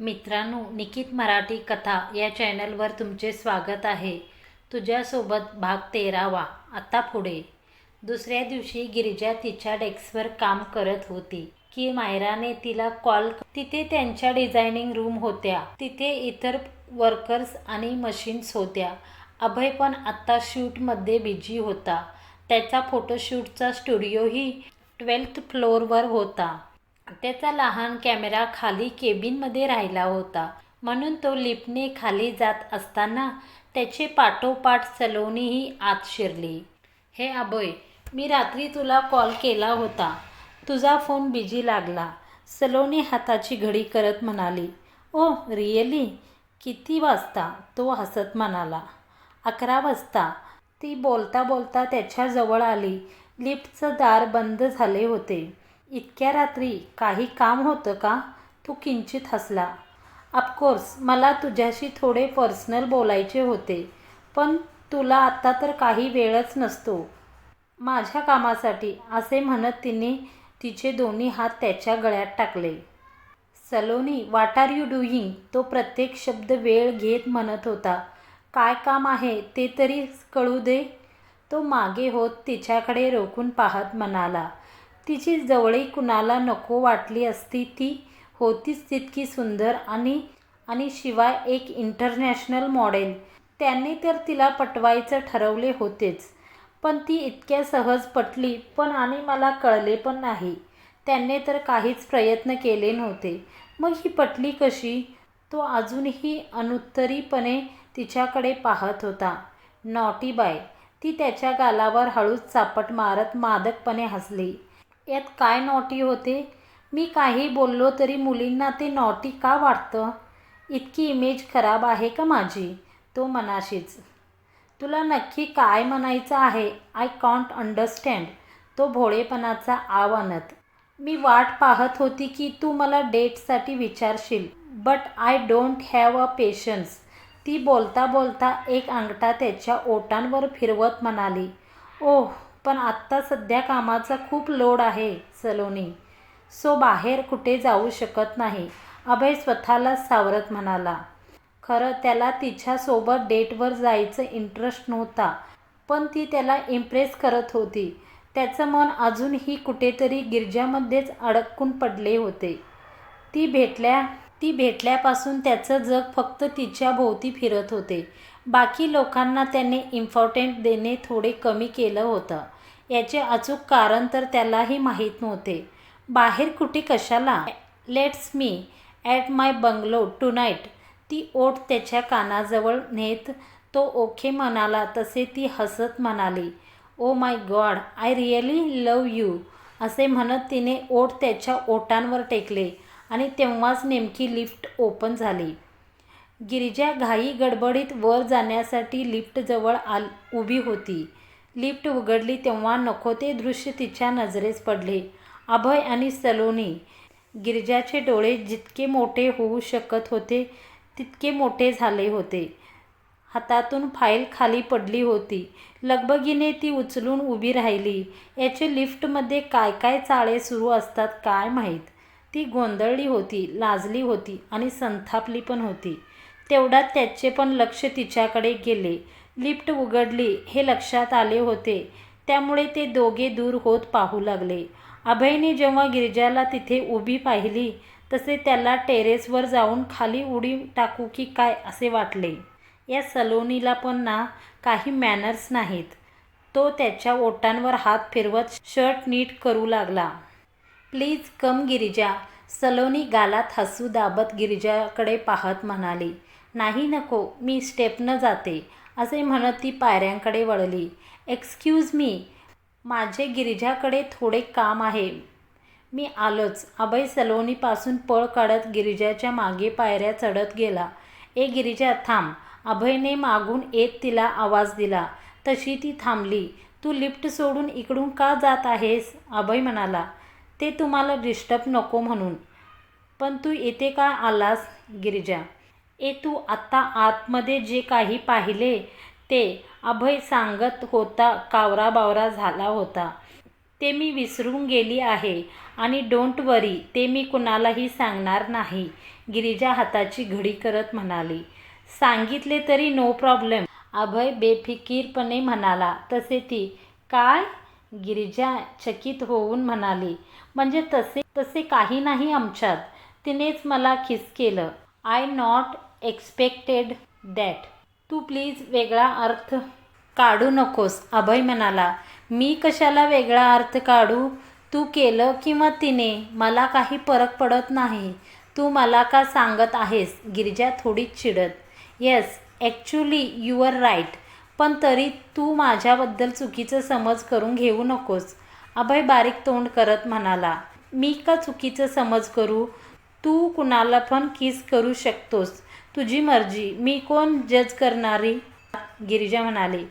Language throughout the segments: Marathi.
मित्रांनो निकित मराठी कथा या चॅनलवर तुमचे स्वागत आहे. तुझ्यासोबत भाग तेरावा. आता पुढे. दुसऱ्या दिवशी गिरिजा तिच्या डेस्कवर काम करत होती की मायराने तिला कॉल तिथे त्यांच्या डिझायनिंग रूम होत्या. तिथे इतर वर्कर्स आणि मशीन्स होत्या. अभय पण आत्ता शूटमध्ये बिझी होता. त्याचा फोटोशूटचा स्टुडिओही ट्वेल्थ फ्लोअरवर होता. त्याचा लहान कॅमेरा खाली केबिनमध्ये राहिला होता. म्हणून तो लिफ्टने खाली जात असताना त्याचे पाठोपाठ सलोनीही आत शिरली. हे अभय मी रात्री तुला कॉल केला होता. तुझा फोन बिझी लागला. सलोनी हाताची घडी करत म्हणाली ओ रिअली किती वाजता? तो हसत म्हणाला अकरा वाजता. ती बोलता बोलता त्याच्याजवळ आली. लिफ्टचं दार बंद झाले होते. इतक्या रात्री काही काम होतं का? तू किंचित हसला. ऑफकोर्स मला तुझ्याशी थोडे पर्सनल बोलायचे होते पण तुला आत्ता तर काही वेळच नसतो. माझ्या कामासाठी असे म्हणत तिने तिचे दोन्ही हात त्याच्या गळ्यात टाकले. Saloni what are you doing तो प्रत्येक शब्द वेळ घेत म्हणत होता. काय काम आहे ते तरी कळू दे. तो मागे होत तिच्याकडे रोखून पाहत म्हणाला. तिची जवळी कुणाला नको वाटली असती ती होतीच तितकी सुंदर आणि आणि शिवाय एक इंटरनॅशनल मॉडेल त्यांनी तर तिला पटवायचं ठरवले होतेच पण ती इतक्या सहज पटली पण आणि मला कळले पण नाही. त्यांनी तर काहीच प्रयत्न केले नव्हते. मग ही पटली कशी? तो अजूनही अनुत्तरीपणे तिच्याकडे पाहत होता. Naughty boy. ती त्याच्या गालावर हळूच चापट मारत मादकपणे हसली. यात काय नॉटी होते? मी काही बोललो तरी मुलींना ते नॉटी का वाटतं? इतकी इमेज खराब आहे का माझी? तो मनाशीच. तुला नक्की काय म्हणायचं आहे? आय कॉन्ट अंडरस्टँड तो भोळेपणाचा आव आणत. मी वाट पाहत होती की तू मला डेटसाठी विचारशील but I don't have a patience ती बोलता बोलता एक अंगठा त्याच्या ओटांवर फिरवत म्हणाली ओह पण आत्ता सध्या कामाचा खूप लोड आहे सलोनी. सो बाहेर कुठे जाऊ शकत नाही. अभय स्वतःला सावरत म्हणाला. खरं त्याला तिच्यासोबत डेटवर जायचं इंटरेस्ट नव्हता पण ती त्याला इम्प्रेस करत होती. त्याचं मन अजूनही कुठेतरी गिरजामध्येच अडकून पडले होते. ती भेटल्या ती भेटल्यापासून त्याचं जग फक्त तिच्या भोवती फिरत होते. बाकी लोकांना त्याने इम्पॉर्टंट देणे थोडे कमी केलं होतं. याचे अचूक कारण तर त्यालाही माहीत नव्हते. बाहेर कुठे कशाला? Let's meet at my bungalow tonight ती ओठ त्याच्या कानाजवळ नेत तो ओके म्हणाला तसे ती हसत म्हणाली ओ my god I really love you असे म्हणत तिने ओठ त्याच्या ओटांवर टेकले आणि तेव्हाच नेमकी लिफ्ट ओपन झाली. गिरिजा घाई गडबडीत वर जाण्यासाठी लिफ्टजवळ आल उभी होती. लिफ्ट उघडली तेव्हा नको ते दृश्य तिच्या नजरेस पडले. अभय आणि सलोनी गिरिजाचे डोळे जितके मोठे होऊ शकत होते तितके मोठे झाले होते. हातातून फाईल खाली पडली होती. लगबगीने ती उचलून उभी राहिली. याचे लिफ्टमध्ये काय काय चाळे सुरू असतात काय माहीत? ती गोंधळली होती लाजली होती आणि संथापली पण होती. तेवढ्यात त्याचे पण लक्ष तिच्याकडे गेले. लिफ्ट उघडली हे लक्षात आले होते. त्यामुळे ते दोघे दूर होत पाहू लागले. अभयने जेव्हा गिरिजाला तिथे उभी पाहिली तसे त्याला टेरेसवर जाऊन खाली उडी टाकू की काय असे वाटले. या सलोनीला पण ना काही मॅनर्स नाहीत. तो त्याच्या ओटांवर हात फिरवत शर्ट नीट करू लागला. Please come Girija. सलोनी गालात हसू दाबत गिरिजाकडे पाहत म्हणाली. नाही नको मी स्टेपनं जाते असे म्हणत ती पायऱ्यांकडे वळली. एक्सक्यूज मी माझे गिरिजाकडे थोडे काम आहे. मी आलोच. अभय सलोनीपासून पळ काढत गिरिजाच्या मागे पायऱ्या चढत गेला. ए गिरिजा थांब. अभयने मागून येत तिला आवाज दिला. तशी ती थांबली. तू लिफ्ट सोडून इकडून का जात आहेस? अभय म्हणाला. ते तुम्हाला डिस्टर्ब नको म्हणून. पण तू इथे का आलास गिरिजा? ए तू आत्ता आतमध्ये जे काही पाहिले ते अभय सांगत होता कावरा बावरा झाला होता. ते मी विसरून गेली आहे आणि डोंट वरी ते मी कुणालाही सांगणार नाही गिरिजा हाताची घडी करत म्हणाली. सांगितले तरी नो प्रॉब्लेम. अभय बेफिकीरपणे म्हणाला तसे ती काय? गिरिजा चकित होऊन म्हणाली म्हणजे तसे तसे काही नाही आमच्यात. तिनेच मला खिस केलं. आय नॉट एक्सपेक्टेड दॅट तू प्लीज वेगळा अर्थ काढू नकोस अभय म्हणाला. मी कशाला वेगळा अर्थ काढू? तू केलं किंवा तिने मला काही फरक पडत नाही. तू मला का सांगत आहेस? गिरिजा थोडी चिडत. Yes actually you are right पण तरी तू माझ्याबद्दल चुकीचं समज करून घेऊ नकोस. अभय बारीक तोंड करत म्हणाला. मी का चुकीचं समज करू? तू कुणाला पण किस करू शकतोस. तुझी मर्जी. मी कोण जज करणारी? गिरिजा म्हणाली.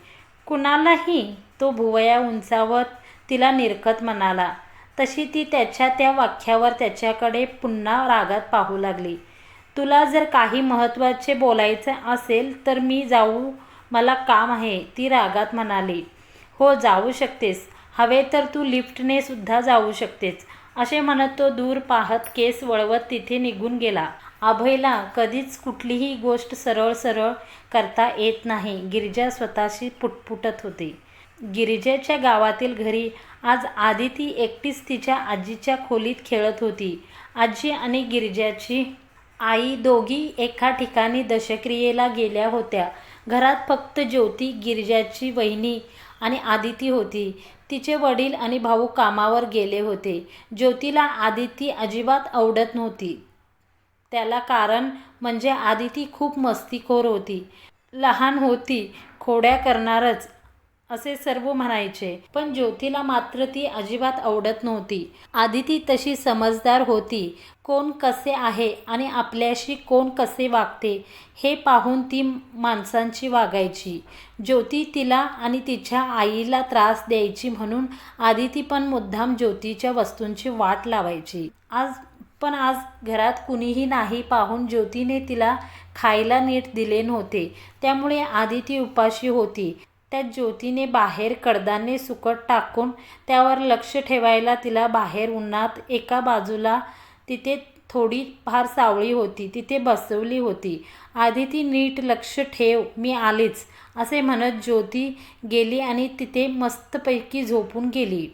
कुणालाही तो भुवया उंचावत तिला निरखत म्हणाला. तशी ती त्याच्या त्या वाक्यावर त्याच्याकडे पुन्हा रागात पाहू लागली. तुला जर काही महत्त्वाचे बोलायचं असेल तर मी जाऊ. मला काम आहे. ती रागात म्हणाली. हो जाऊ शकतेस. हवे तर तू लिफ्टने सुद्धा जाऊ शकतेस. असे म्हणत तो दूर पाहत केस वळवत तिथे निघून गेला. अभयला कधीच कुठलीही गोष्ट सरळ सरळ करता येत नाही. गिरिजा स्वतःशी पुटपुटत होती. गिरिजेच्या गावातील घरी आज आदिती एकटीच तिच्या आजीच्या खोलीत खेळत होती. आजी आणि गिरिजाची आई दोघी एका ठिकाणी दशक्रियेला गेल्या होत्या. घरात फक्त ज्योती गिरिजाची वहिनी आणि आदिती होती. तिचे वडील आणि भाऊ कामावर गेले होते. ज्योतीला आदिती अजिबात आवडत नव्हती. त्याला कारण म्हणजे आदिती खूप मस्तीखोर होती. लहान होती खोड्या करणारच असे सर्व म्हणायचे. पण ज्योतीला मात्र ती अजिबात आवडत नव्हती. आदिती तशी समजदार होती. कोण कसे आहे आणि आपल्याशी कोण कसे वागते हे पाहून ती माणसांची वागायची. ज्योती तिला आणि तिच्या आईला त्रास द्यायची म्हणून आदिती पण मुद्दाम ज्योतीच्या वस्तूंची वाट लावायची. आज पण आज घरात कुणीही नाही पाहून ज्योतीने तिला खायला नीट दिले नव्हते. त्यामुळे आधी ती उपाशी होती. त्या ज्योतीने बाहेर कडदाने सुकट टाकून त्यावर लक्ष ठेवायला तिला बाहेर उन्हात एका बाजूला तिथे थोडी फार सावळी होती. तिथे बसवली होती. आधी ती नीट लक्ष ठेव मी आलीच असे म्हणत ज्योती गेली आणि तिथे मस्तपैकी झोपून गेली.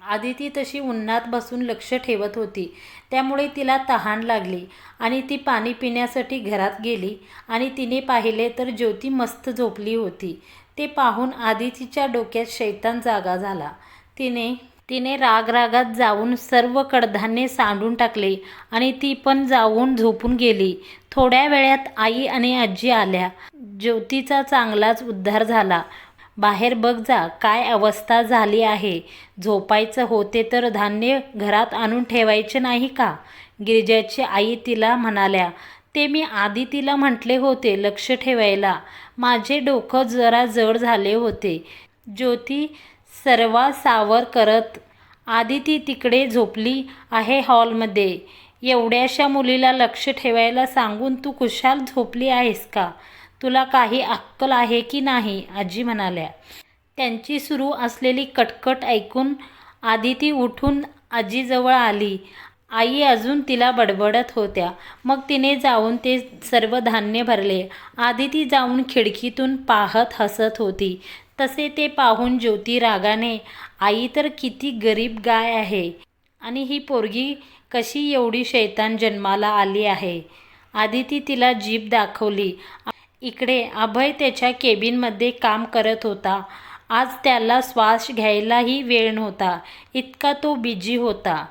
आदिती तशी उन्हात बसून लक्ष ठेवत होती. त्यामुळे तिला तहान लागली आणि ती पाणी पिण्यासाठी घरात गेली आणि तिने पाहिले तर ज्योती मस्त झोपली होती. ते पाहून आदितीच्या डोक्यात शैतान जागा झाला. तिने तिने रागरागात जाऊन सर्व कडधान्ये सांडून टाकले आणि ती पण जाऊन झोपून गेली. थोड्या वेळात आई आणि आजी आल्या. ज्योतीचा चांगलाच उद्धार झाला. बाहेर बघ जा काय अवस्था झाली आहे. झोपायचं होते तर धान्य घरात आणून ठेवायचे नाही का? गिरिजाची आई तिला म्हणाल्या ते मी आधी तिला म्हटले होते लक्ष ठेवायला. माझे डोकं जरा जड झाले होते. ज्योती सर्वा सावर करत आधी ती तिकडे झोपली आहे हॉलमध्ये. एवढ्याशा मुलीला लक्ष ठेवायला सांगून तू कुशाल झोपली आहेस का? तुला काही अक्कल आहे की नाही? आजी म्हणाल्या. त्यांची सुरू असलेली कटकट ऐकून आदिती उठून आजीजवळ आली. आई अजून तिला बडबडत होत्या. मग तिने जाऊन ते सर्व धान्य भरले. आदिती जाऊन खिडकीतून पाहत हसत होती. तसे ते पाहून ज्योती रागाने आई तर किती गरीब गाय आहे. आणि ही पोरगी कशी एवढी शैतान जन्माला आली आहे? आदिती तिला जीभ दाखवली. इकडे अभय त्याच्या केबिनमध्ये काम करत होता. आज त्याला श्वास घ्यायलाही वेळ नव्हता. इतका तो बिजी होता.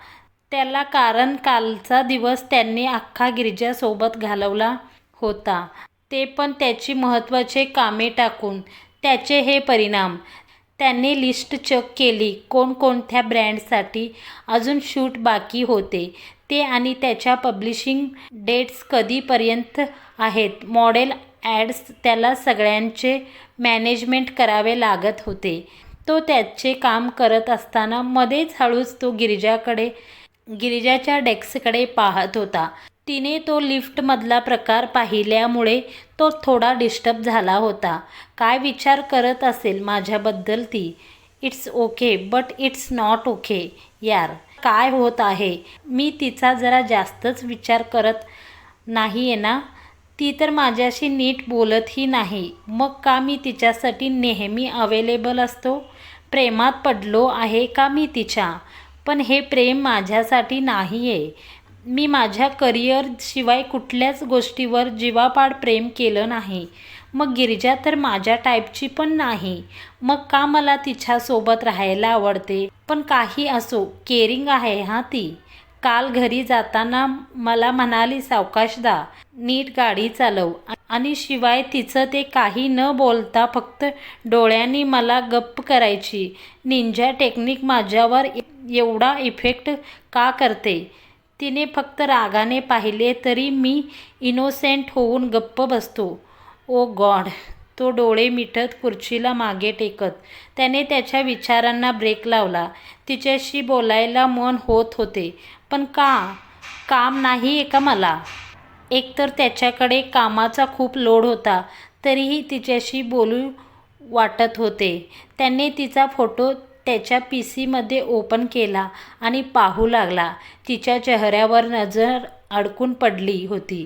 त्याला कारण कालचा दिवस त्यांनी अख्खा गिरिजासोबत घालवला होता. ते पण त्याची महत्त्वाचे कामे टाकून. त्याचे हे परिणाम. त्यांनी लिस्ट चेक केली. कोणकोणत्या ब्रँडसाठी अजून शूट बाकी होते. ते आणि त्याच्या पब्लिशिंग डेट्स कधीपर्यंत आहेत? मॉडेल ॲड्स त्याला सगळ्यांचे मॅनेजमेंट करावे लागत होते. तो त्याचे काम करत असताना मध्येच हळूच तो गिरिजाकडे गिरिजाच्या डेस्ककडे पाहत होता. तिने तो लिफ्टमधला प्रकार पाहिल्यामुळे तो थोडा डिस्टर्ब झाला होता. काय विचार करत असेल माझ्याबद्दल ती? It's okay but it's not okay यार. काय होत आहे? मी तिचा जरा जास्तच विचार करत नाही आहे ना? ती तर माझ्याशी नीट बोलतही नाही. मग का मी तिच्यासाठी नेहमी अवेलेबल असतो? प्रेमात पडलो आहे का मी तिच्या? पण हे प्रेम माझ्यासाठी नाही आहे मी माझ्या करिअरशिवाय कुठल्याच गोष्टीवर जीवापाड प्रेम केलं नाही. मग गिरिजा तर माझ्या टाईपची पण नाही. मग का मला तिच्यासोबत राहायला आवडते? पण काही असो केअरिंग आहे हां ती. काल घरी जाताना मला म्हणाली सावकाशदा नीट गाडी चालव. आणि शिवाय तिचं ते काही न बोलता फक्त डोळ्यांनी मला गप्प करायची. निंजा टेक्निक माझ्यावर एवढा इफेक्ट का करते? तिने फक्त रागाने पाहिले तरी मी इनोसेंट होऊन गप्प बसतो. ओ गॉड तो डोळे मिटत खुर्चीला मागे टेकत. त्याने त्याच्या विचारांना ब्रेक लावला. तिच्याशी बोलायला मन होत होते. पण का? काम नाही आहे का मला? एकतर त्याच्याकडे कामाचा खूप लोड होता. तरीही तिच्याशी बोलू वाटत होते. त्याने तिचा फोटो त्याच्या पी सीमध्ये ओपन केला आणि पाहू लागला. तिच्या चेहऱ्यावर नजर अडकून पडली होती.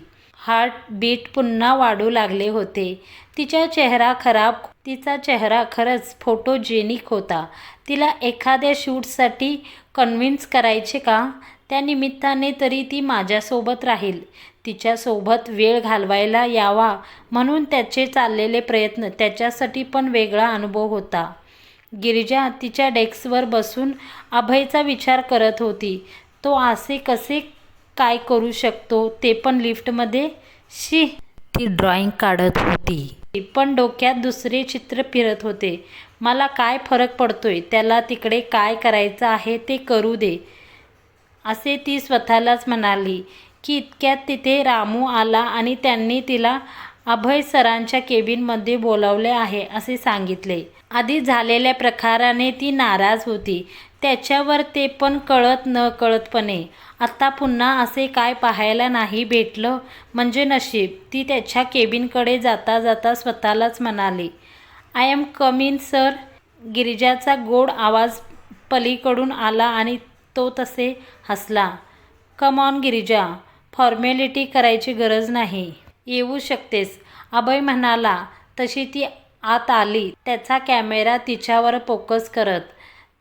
हार्ट बीट पुन्हा वाढू लागले होते. तिचा चेहरा खराब तिचा चेहरा खरंच फोटोजेनिक होता. तिला एखाद्या शूटसाठी कन्व्हिन्स करायचे का? त्यानिमित्ताने तरी ती माझ्यासोबत राहील. तिच्यासोबत वेळ घालवायला यावा म्हणून त्याचे चाललेले प्रयत्न त्याच्यासाठी पण वेगळा अनुभव होता. गिरिजा तिच्या डेस्कवर बसून अभयचा विचार करत होती. तो असे कसे काय करू शकतो ते पण लिफ्टमध्ये शी. ती ड्रॉइंग काढत होती. पण डोक्यात दुसरे चित्र फिरत होते. मला काय फरक पडतोय? त्याला तिकडे काय करायचं आहे ते करू दे. असे ती स्वतःलाच म्हणाली की इतक्यात तिथे रामू आला आणि त्यांनी तिला अभय सरांच्या केबिनमध्ये बोलावले आहे असे सांगितले. आधी झालेल्या प्रकाराने ती नाराज होती. त्याच्यावर ते पण कळत न कळतपणे. आत्ता पुन्हा असे काय पाहायला नाही भेटलं म्हणजे नशीब. ती त्याच्या केबिनकडे जाता जाता स्वतःलाच म्हणाली आय एम कमिन सर. गिरिजाचा गोड आवाज पलीकडून आला आणि तो तसे हसला. Come on Girija. फॉर्मॅलिटी करायची गरज नाही. येऊ शकतेस. अभय म्हणाला तशी ती आत आली. त्याचा कॅमेरा तिच्यावर फोकस करत.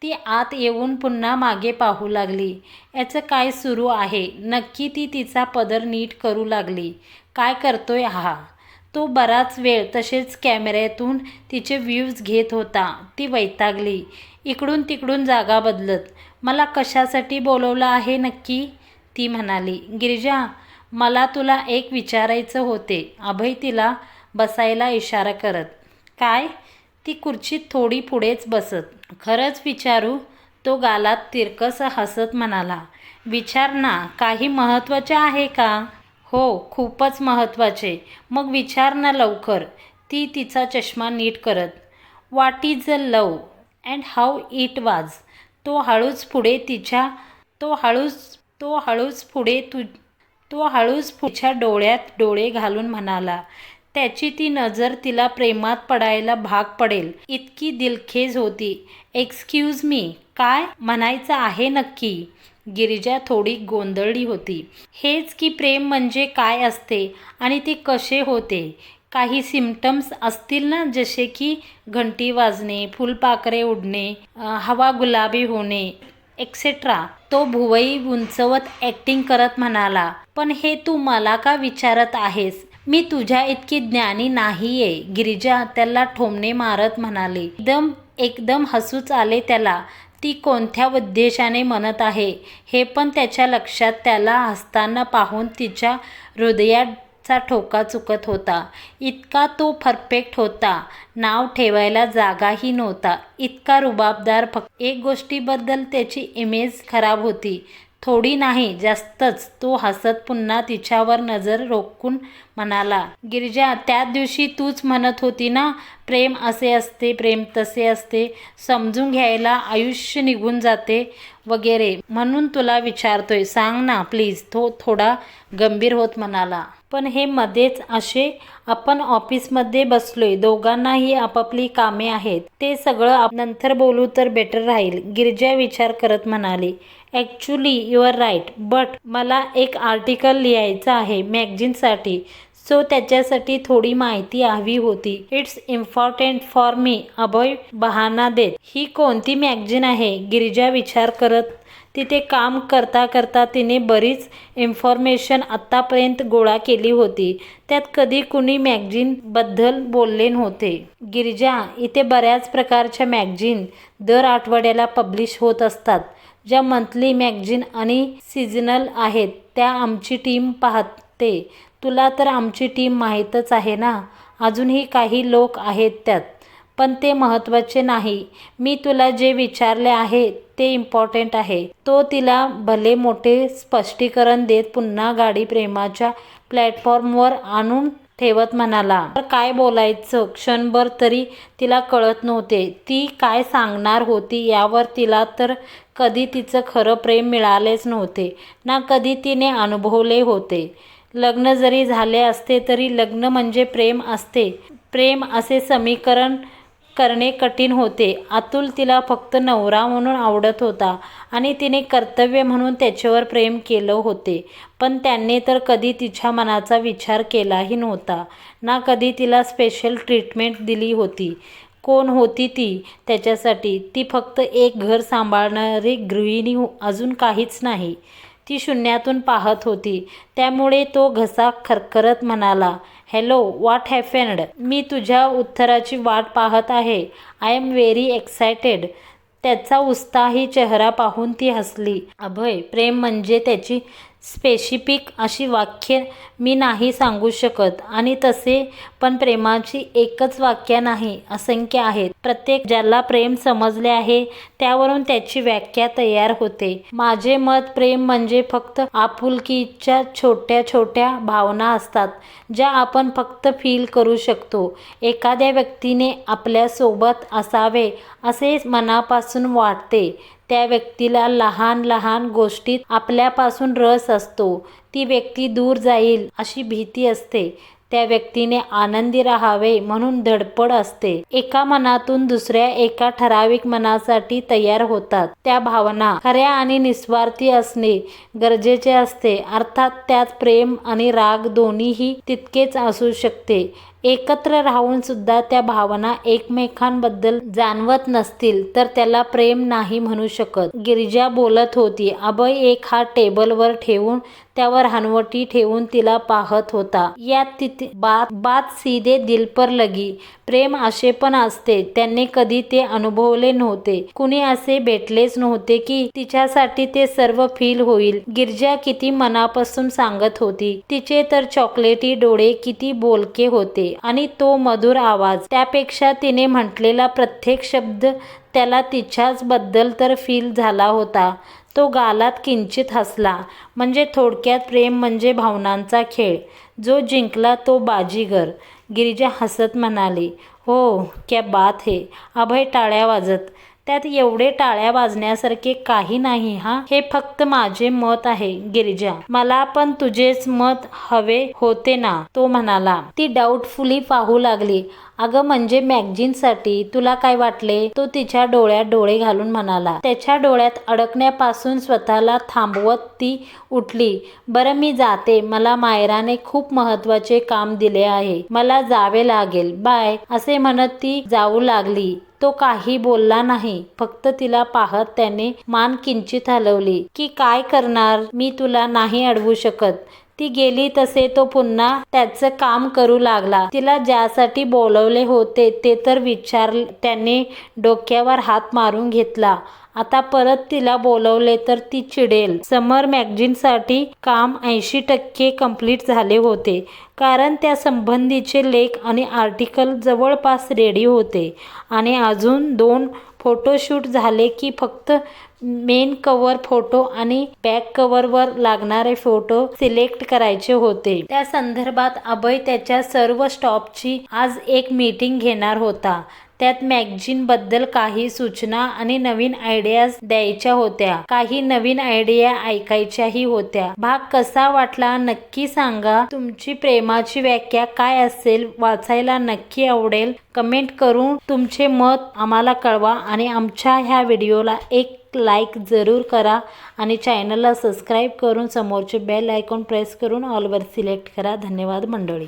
ती आत येऊन पुन्हा मागे पाहू लागली. याचं काय सुरू आहे? नक्की ती तिचा पदर नीट करू लागली. काय करतोय हा? तो बराच वेळ तसेच कॅमेऱ्यातून तिचे व्ह्यूज घेत होता. ती वैतागली. इकडून तिकडून जागा बदलत. मला कशासाठी बोलवलं आहे नक्की? ती म्हणाली. गिरिजा मला तुला एक विचारायचं होते. अभय तिला बसायला इशारा करत. काय? ती खुर्चीत थोडी पुढेच बसत. खरंच विचारू? तो गालात तिरकस हसत म्हणाला. विचार ना काही महत्त्वाचे आहे का? हो खूपच महत्त्वाचे. मग विचार ना लवकर. ती तिचा चष्मा नीट करत. What is a love and how it was तो हळूच पुढे तिच्या तो हळूच तो हळूच पुढे तु तो हळूच पुढच्या डोळ्यात डोळे घालून म्हणाला. त्याची ती नजर तिला प्रेमात पडायला भाग पडेल. इतकी दिलखेज होती. एक्सक्यूज मी काय म्हणायचं आहे नक्की? गिरिजा थोडी गोंधळली होती. हेच की प्रेम म्हणजे काय असते आणि ते कसे होते? काही सिम्टम्स असतील ना जसे की घंटी वाजणे फुलपाखरे उडणे हवा गुलाबी होणे एक्सेट्रा तो भुवई उंचवत ॲक्टिंग करत म्हणाला पण हे तू मला का विचारत आहेस? मी तुझ्या इतकी ज्ञानी नाहीये. गिरिजा त्याला ठोमणे मारत म्हणाले. एकदम एकदम हसूच आले त्याला. ती कोणत्या उद्देशाने म्हणत आहे? हे पण त्याच्या लक्षात त्याला हसताना पाहून तिच्या हृदयाचा ठोका चुकत होता. इतका तो परफेक्ट होता. नाव ठेवायला जागाही नव्हता. इतका रुबाबदार फक्त एक गोष्टीबद्दल त्याची इमेज खराब होती. थोडी नाही जास्तच. तो हसत पुन्हा तिच्यावर नजर रोखून म्हणाला गिरिजा त्या दिवशी तूच म्हणत होती ना प्रेम असे असते प्रेम तसे असते समजून घ्यायला आयुष्य निघून जाते वगैरे. म्हणून तुला विचारतोय सांग ना प्लीज तो थोडा गंभीर होत म्हणाला पण हे मध्येच असे आपण ऑफिसमध्ये बसलोय दोघांनाही आपापली कामे आहेत. ते सगळं नंतर बोलू तर बेटर राहील. गिरिजा विचार करत म्हणाली actually you are right but मला एक आर्टिकल लिहायचं आहे मॅगझिनसाठी सो त्याच्यासाठी थोडी माहिती हवी होती. It's important for me Abhay बहाना देत. ही कोणती मॅगझिन आहे? गिरिजा विचार करत. तिथे काम करता करता तिने बरीच इन्फॉर्मेशन आत्तापर्यंत गोळा केली होती. त्यात कधी कुणी मॅगझिनबद्दल बोलले नव्हते. गिरिजा इथे बऱ्याच प्रकारच्या मॅगझिन दर आठवड्याला पब्लिश होत असतात. ज्या मंथली मॅगझिन आणि सिजनल आहेत त्या आमची टीम पाहते. तुला तर आमची टीम माहीतच आहे ना? अजूनही काही लोक आहेत त्यात. पण ते महत्त्वाचे नाही. मी तुला जे विचारले आहे ते इम्पॉर्टंट आहे. तो तिला भले मोठे स्पष्टीकरण देत पुन्हा गाडी प्रेमाच्या प्लॅटफॉर्मवर आणून ठेवत म्हणाला. तर काय बोलायचं? क्षणभर तरी तिला कळत नव्हते. ती काय सांगणार होती यावर तिला तर कधी तिचं खरं प्रेम मिळालेच नव्हते ना कधी तिने अनुभवले होते. लग्न जरी झाले असते तरी लग्न म्हणजे प्रेम असते. प्रेम असे समीकरण करणे कठीण होते. अतुल तिला फक्त नवरा म्हणून आवडत होता आणि तिने कर्तव्य म्हणून त्याच्यावर प्रेम केलं होते. पण त्यांनी तर कधी तिच्या मनाचा विचार केलाही नव्हता. ना कधी तिला स्पेशल ट्रीटमेंट दिली होती. कोण होती ती? त्याच्यासाठी ती फक्त एक घर सांभाळणारी गृहिणी हो- अजून काहीच नाही. ती शून्यातून पाहत होती. त्यामुळे तो घसा खरखरत म्हणाला हॅलो वॉट हॅफेंड मी तुझ्या उत्तराची वाट पाहत आहे. आय एम व्हेरी एक्सायटेड त्याचा उत्साही चेहरा पाहून ती हसली. अभय प्रेम म्हणजे त्याची स्पेसिफिक अशी वाक्य मी नाही सांगू शकत. आणि तसे पण प्रेमाची एकच वाक्य नाही असंख्य आहेत. प्रत्येक ज्याला प्रेम समजले आहे त्यावरून त्याची व्याख्या तयार होते. माझे मत प्रेम म्हणजे फक्त आपुलकीच्या छोट्या छोट्या भावना असतात ज्या आपण फक्त फील करू शकतो. एखाद्या व्यक्तीने आपल्यासोबत असावे असे मनापासून वाटते. त्या व्यक्तीला लहान लहान गोष्टीत आपल्यापासून रस असतो. ती व्यक्ती दूर जाईल अशी भीती असते. त्या व्यक्तीने आनंदी राहावे म्हणून धडपड असते. एका मनातून दुसऱ्या एका ठराविक मनासाठी तयार होतात. त्या भावना खऱ्या आणि निस्वार्थी असणे गरजेचे असते. अर्थात त्यात प्रेम आणि राग दोन्हीही तितकेच असू शकते. एकत्र राहून सुद्धा त्या भावना एकमेकांबद्दल जाणवत नसतील तर त्याला प्रेम नाही म्हणू शकत. गिरिजा बोलत होती अभय एक हात टेबलवर ठेवून त्यावर हनवटी ठेवून तिला पाहत होता. यात तिथे बात बात सीधे दिल पर लगी. प्रेम असे पण असते. त्यांनी कधी ते अनुभवले नव्हते. कुणी असे भेटलेच नव्हते की तिच्यासाठी ते सर्व फील होईल. गिरजा किती मनापासून सांगत होती. तिचे तर चॉकलेटी डोळे किती बोलके होते. आणि तो मधुर आवाज. त्यापेक्षा तिने म्हटलेला प्रत्येक शब्द त्याला तिच्याच बद्दल तर फील झाला होता. तो गालात किंचित हसला. म्हणजे थोडक्यात प्रेम म्हणजे भावनांचा खेळ. जो जिंकला तो बाजीगर. गिरिजा हसत म्हणाली हो क्या बात हे. अभय टाळ्या वाजत त्यात एवढे टाळ्या वाजण्यासारखे काही नाही हा? हे फक्त माझे मत आहे गिरिजा. मला पण तुझेच मत हवे होते ना? तो म्हणाला. ती डाऊटफुली पाहू लागली. अगं म्हणजे मॅगझिनसाठी तुला काय वाटले? तो तिच्या डोळ्यात डोळे घालून म्हणाला. त्याच्या डोळ्यात अडकण्यापासून स्वतःला थांबवत ती उठली. बरं मी जाते. मला मायराने खूप महत्त्वाचे काम दिले आहे. मला जावे लागेल. बाय असे म्हणत ती जाऊ लागली. तो काही बोलला नाही. फक्त तिला पाहत त्याने मान किंचित हलवली. की काय करणार? मी तुला नाही अडवू शकत. ती गेली तसे तो पुन्हा त्याचं काम करू लागला. तिला ज्यासाठी बोलवले होते ते तर विचार त्याने डोक्यावर हात मारून घेतला. आता परत तिला बोलवले तर ती चिडेल. समर मॅगझिनसाठी काम ऐंशी टक्के कंप्लीट झाले होते कारण त्या संबंधीचे लेख आणि आर्टिकल जवळपास रेडी होते. आणि अजून दोन फोटोशूट झाले की फक्त मेन कवर फोटो आणि बॅक कवरवर लागणारे फोटो सिलेक्ट करायचे होते. त्या संदर्भात अभय त्याच्या सर्व स्टॉपची आज एक मीटिंग घेणार होता. त्यात मॅगझिनबद्दल काही सूचना आणि नवीन आयडियाज द्यायच्या होत्या. काही नवीन आयडिया ऐकायच्याही होत्या. भाग कसा वाटला नक्की सांगा. तुमची प्रेमाची व्याख्या काय असेल वाचायला नक्की आवडेल कमेंट करून तुमचे मत आम्हाला कळवा आणि आमच्या ह्या व्हिडिओला एक लाईक जरूर करा आणि चॅनलला सबस्क्राईब करून समोरचे बेल आयकॉन प्रेस करून ऑलवर सिलेक्ट करा. धन्यवाद मंडळी.